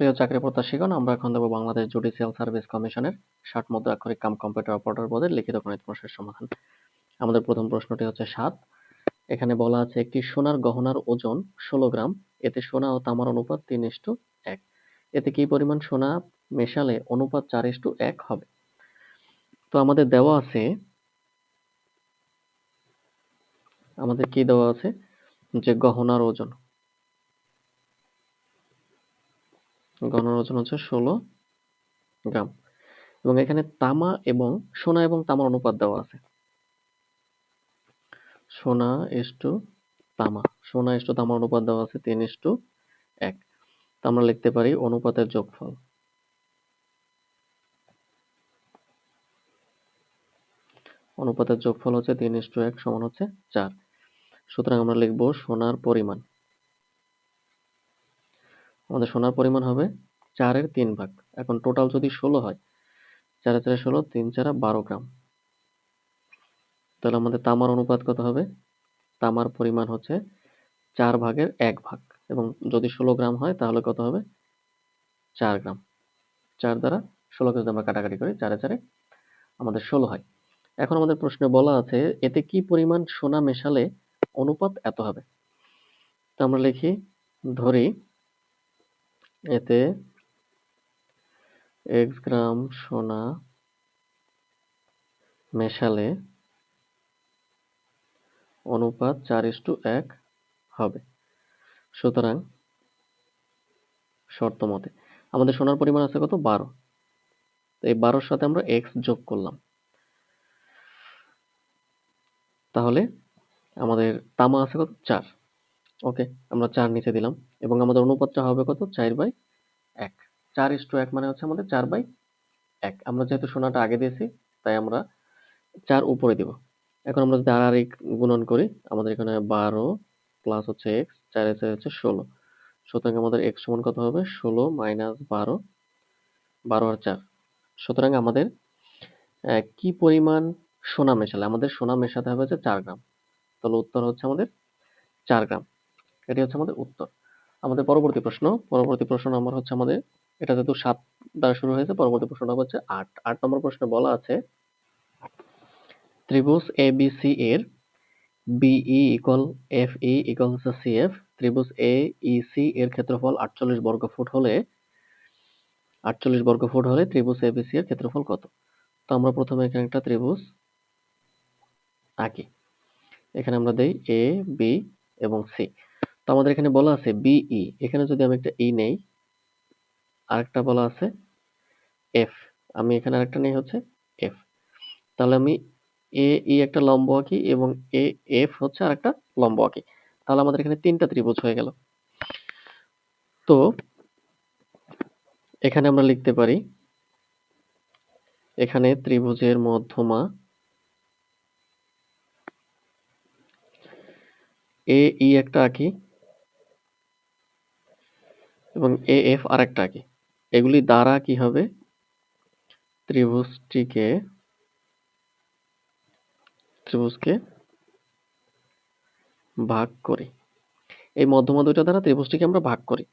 প্রিয় চাকরি প্রত্যাশীগণ, আমরা এখন দেবো বাংলাদেশ জুডিশিয়াল সার্ভিস কমিশনের ষাট মধ্য আক্ষরিক কাম কম্পিউটার অপারেটর পদের লিখিত গণিত প্রশ্নের সমাধান। আমাদের প্রথম প্রশ্নটি হচ্ছে সাত। এখানে বলা আছে একটি সোনার গহনার ওজন ষোলো গ্রাম, এতে সোনা ও তামার অনুপাত তিন ইস্টু এক। এতে কি পরিমাণ সোনা মেশালে অনুপাত চার ইস্টু এক হবে? তো আমাদের দেওয়া আছে, আমাদের কি দেওয়া আছে? যে গহনার ওজন। গহনার ওজন হচ্ছে ষোলো গ্রাম। এবং এখানে তামা এবং সোনা এবং তামার অনুপাত দেওয়া আছে। সোনা ইস টু তামা। সোনা ইস টু তামার অনুপাত দেওয়া আছে তিন ইস টু এক। তো আমরা লিখতে পারি অনুপাতের যোগফল। অনুপাতের যোগফল হচ্ছে তিন ইস টু এক সমান হচ্ছে চার। সুতরাং আমরা লিখব সোনার পরিমাণ। আমাদের সোনার পরিমাণ হবে চারের তিন ভাগ। এখন টোটাল যদি ষোলো হয়, চারে চারে ষোলো, তিন চারা বারো গ্রাম। তাহলে আমাদের তামার অনুপাত কত হবে? তামার পরিমাণ হচ্ছে চার ভাগের এক ভাগ। এবং যদি ষোলো গ্রাম হয়, তাহলে কত হবে? চার গ্রাম। চার দ্বারা ষোলোকে যদি আমরা কাটাকাটি করি, চারে চারে আমাদের ষোলো হয়। এখন আমাদের প্রশ্নে বলা আছে, এতে কি পরিমাণ সোনা মেশালে অনুপাত এত হবে? তো আমরা লিখি, ধরি এতে এক্স গ্রাম সোনা মেশালে অনুপাত চার ইস্টু এক হবে। সুতরাং শর্ত মতে আমাদের সোনার পরিমাণ আছে কত? বারো। এই বারোর সাথে আমরা এক্স যোগ করলাম। তাহলে আমাদের তামা আছে কত? চার। ওকে, আমরা চার নিচে দিলাম। এবং আমাদের অনুপাতটা হবে কত? চার বাই এক। চার ইস টু এক মানে হচ্ছে আমাদের চার বাই এক। আমরা যেহেতু সোনাটা আগে দিয়েছি, তাই আমরা চার উপরে দিব। এখন আমরা যদি আর গুণন করি, আমাদের এখানে বারো প্লাস হচ্ছে এক্স চার এসে হচ্ছে ষোলো। সুতরাং আমাদের এক্স সমান কত হবে? ষোলো মাইনাস বারো বারো আর চার। সুতরাং আমাদের কি পরিমাণ সোনা মেশালে? আমাদের সোনা মেশাতে হবে হচ্ছে চার গ্রাম। তাহলে উত্তর হচ্ছে আমাদের চার গ্রাম। এটি হচ্ছে আমাদের উত্তর। আমাদের পরবর্তী প্রশ্ন পরবর্তী প্রশ্ন নম্বর হচ্ছে আমাদের, এটা যেহেতু সাত দ্বারা শুরু হয়েছে, পরবর্তী প্রশ্নটা হচ্ছে আট। আট নম্বর প্রশ্নে বলা আছে, ত্রিভুজ এ বি সি এর BE equal F E equal হচ্ছে সি এফ ত্রিভুজ এ ই সি এর ক্ষেত্রফল আটচল্লিশ বর্গ ফুট হলে, আটচল্লিশ বর্গ ফুট হলে ত্রিভুজ এ বি সি এর ক্ষেত্রফল কত? তো আমরা প্রথমে এখানে একটা ত্রিভুজ আঁকি। এখানে আমরা দেই এ বি এবং সি তো আমাদের এখানে বলা আছে বিই এখানে যদি আমি একটা ই নেই, আরেকটা বলা আছে এফ আমি এখানে আরেকটা নেই হচ্ছে এফ তাহলে আমি এ ই একটা লম্ব আঁকি এবং এ এফ হচ্ছে আরেকটা লম্ব আঁকি। তাহলে আমাদের এখানে তিনটা ত্রিভুজ হয়ে গেল। তো এখানে আমরা লিখতে পারি, এখানে ত্রিভুজের মধ্যমা এ ই একটা আঁকি এবং এ এফ আর একটা আঁকি এগুলি দ্বারা কি হবে? ত্রিভুজটিকে, ত্রিভুজকে ভাগ করি। এই মধ্যমা দুইটা দ্বারা ত্রিভুজটিকে আমরা ভাগ করি।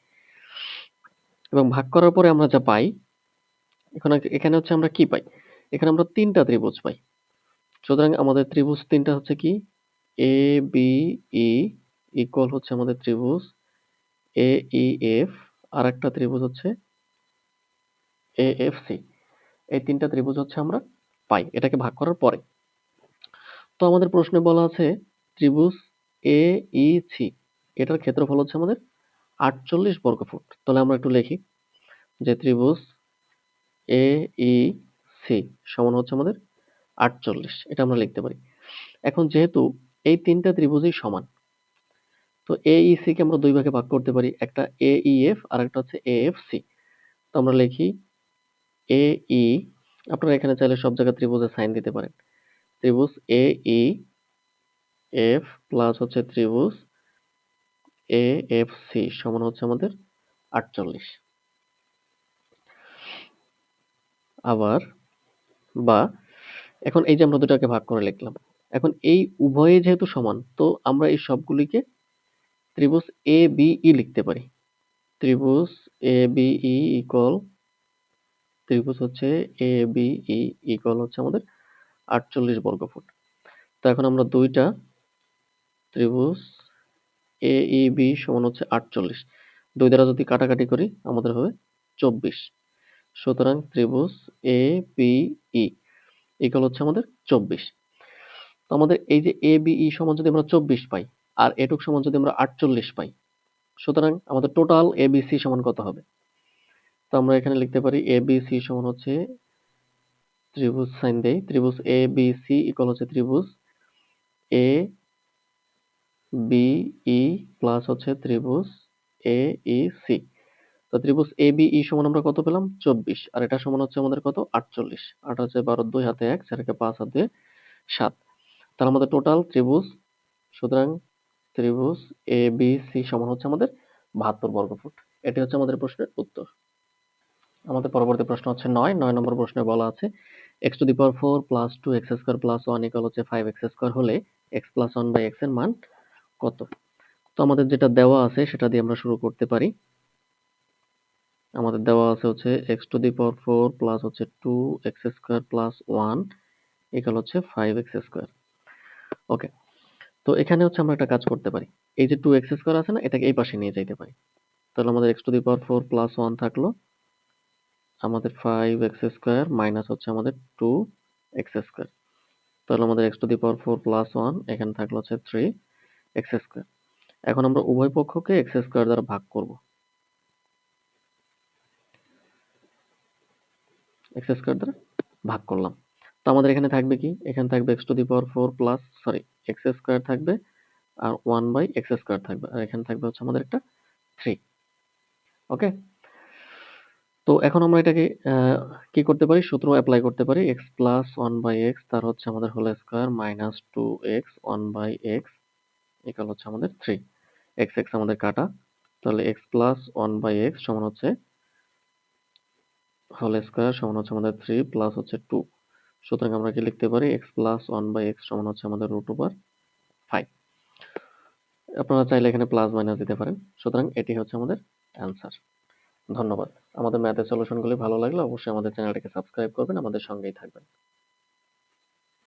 এবং ভাগ করার পরে আমরা যা পাই, এখানে এখানে হচ্ছে আমরা কি পাই? এখানে আমরা তিনটা ত্রিভুজ পাই। সুতরাং আমাদের ত্রিভুজ তিনটা হচ্ছে কি? এ বি ই ইকুয়াল হচ্ছে আমাদের ত্রিভুজ এ ই এফ আর একটা ত্রিভুজ হচ্ছে এ এফ সি এই তিনটা ত্রিভুজ হচ্ছে আমরা পাই, এটাকে ভাগ করার পরে। তো আমাদের প্রশ্নে বলা আছে ত্রিভুজ এ ই সি এটার ক্ষেত্রফল হচ্ছে আমাদের আটচল্লিশ বর্গ ফুট তাহলে আমরা একটু লিখি যে ত্রিভুজ এ ই সি সমান হচ্ছে আমাদের আটচল্লিশ, এটা আমরা লিখতে পারি। এখন যেহেতু এই তিনটা ত্রিভুজই সমান তো এ ই সি কে আমরা দুই ভাগে ভাগ করতে পারি, একটা এ ই এফ আর একটা হচ্ছে এ এফ সি তো আমরা লিখি এ ই আপনারা এখানে চাইলে সব জায়গায় ত্রিভুজের সাইন দিতে পারেন। ত্রিভুজ এ ই এফ প্লাস হচ্ছে ত্রিভুজ এ এফ সি সমান হচ্ছে আমাদের আটচল্লিশ। আবার, বা, এখন এই যে আমরা দুটাকে ভাগ করে লিখলাম, এখন এই উভয়ে যেহেতু সমান, তো আমরা এই সবগুলিকে ত্রিভুজ এ বি ই লিখতে পারি। ত্রিভুজ এ বি ই ইকুয়াল ত্রিভুজ হচ্ছে এ বি ই ইকুয়াল হচ্ছে আমাদের আটচল্লিশ বর্গফুট। তো এখন আমরা দুইটা ত্রিভুজ এ ই বি সমান হচ্ছে আটচল্লিশ। দুই দ্বারা যদি কাটাকাটি করি, আমাদের হবে চব্বিশ। সুতরাং ত্রিভুজ এ বি ই ইকুয়াল হচ্ছে আমাদের চব্বিশ। তো আমাদের এই যে এ বি ই সমান যদি আমরা চব্বিশ পাই আর এটুক সমান যদি আমরা আটচল্লিশ পাই। সুতরাং আমাদের টোটাল এ বি সি সমান কত হবে? তো আমরা এখানে লিখতে পারি এ বি সি সমান হচ্ছে ত্রিভুজ সাইন দেই। ত্রিভুজ এ বি সি ইকুয়াল হচ্ছে ত্রিভুজ এ বি ই প্লাস হচ্ছে ত্রিভুজ এ ই সি তো ত্রিভুজ এ বি ই সমান আমরা কত পেলাম? চব্বিশ। আর এটা সমান হচ্ছে আমাদের কত? আটচল্লিশ। আট হচ্ছে বারো, দুই হাতে এক, চারকে পাঁচ হাতে সাত। তাহলে আমাদের টোটাল ত্রিভুজ। সুতরাং ত্রিভুজ এ বি সি সমান হচ্ছে আমাদের বাহাত্তর বর্গফুট। এটি হচ্ছে আমাদের প্রশ্নের উত্তর। আমাদের পরবর্তী প্রশ্ন হচ্ছে নয়। নয় নম্বর প্রশ্নে বলা আছে x to the power four plus two x square plus one equal হচ্ছে ফাইভ এক্স স্কোয়ার হলে এক্স প্লাস ওয়ান বাই এক্সের মান কত? তো আমাদের যেটা দেওয়া আছে সেটা দিয়ে আমরা শুরু করতে পারি। আমাদের দেওয়া আছে হচ্ছে x to the power four plus হচ্ছে two x square plus one equal হচ্ছে ফাইভ এক্স স্কোয়ার ওকে তো এখানে হচ্ছে আমরা একটা কাজ করতে পারি। এই যে টু এক্স স্কোয়ার আছে না, এটাকে এই পাশে নিয়ে যাইতে পারি। তাহলে আমাদের x to the power four plus one থাকল। আমাদের ফাইভ এক্স স্কোয়ার মাইনাস হচ্ছে আমাদের টু এক্স স্কোয়ার তাহলে আমাদের x to the power four plus one এখানে থাকল হচ্ছে থ্রি এক্স স্কোয়ার এখন আমরা উভয় পক্ষকে এক্স স্কোয়ার দ্বারা ভাগ করব। এক্স স্কোয়ার দ্বারা ভাগ করলাম। তো আমাদের এখানে থাকবে কি? এখানে থাকবে x to the power four plus sorry x square থাকবে আর ওয়ান বাই এক্স স্কোয়ার থাকবে। আর এখানে থাকবে হচ্ছে আমাদের একটা থ্রি ওকে তো এখন আমরা এটাকে কি করতে পারি? সূত্র অ্যাপ্লাই করতে পারি। X plus one by x তার হচ্ছে আমাদের whole square minus two x one by x equal হচ্ছে আমাদের থ্রি এক্স এক্স আমাদের কাটা। তাহলে x plus one by x সমান হচ্ছে হোল স্কোয়ার সমান হচ্ছে আমাদের থ্রি প্লাস হচ্ছে টু সুতরাং আমরা কি লিখতে পারি? X plus one by x সমান হচ্ছে আমাদের রুট ওভার ফাইভ আপনারা চাইলে এখানে প্লাস মাইনাস দিতে পারেন। সুতরাং এটি হচ্ছে আমাদের অ্যান্সার ধন্যবাদ। আমাদের ম্যাথের সলিউশনগুলি ভালো লাগলে অবশ্যই আমাদের চ্যানেলটিকে সাবস্ক্রাইব করবেন, আমাদের সঙ্গেই থাকবেন।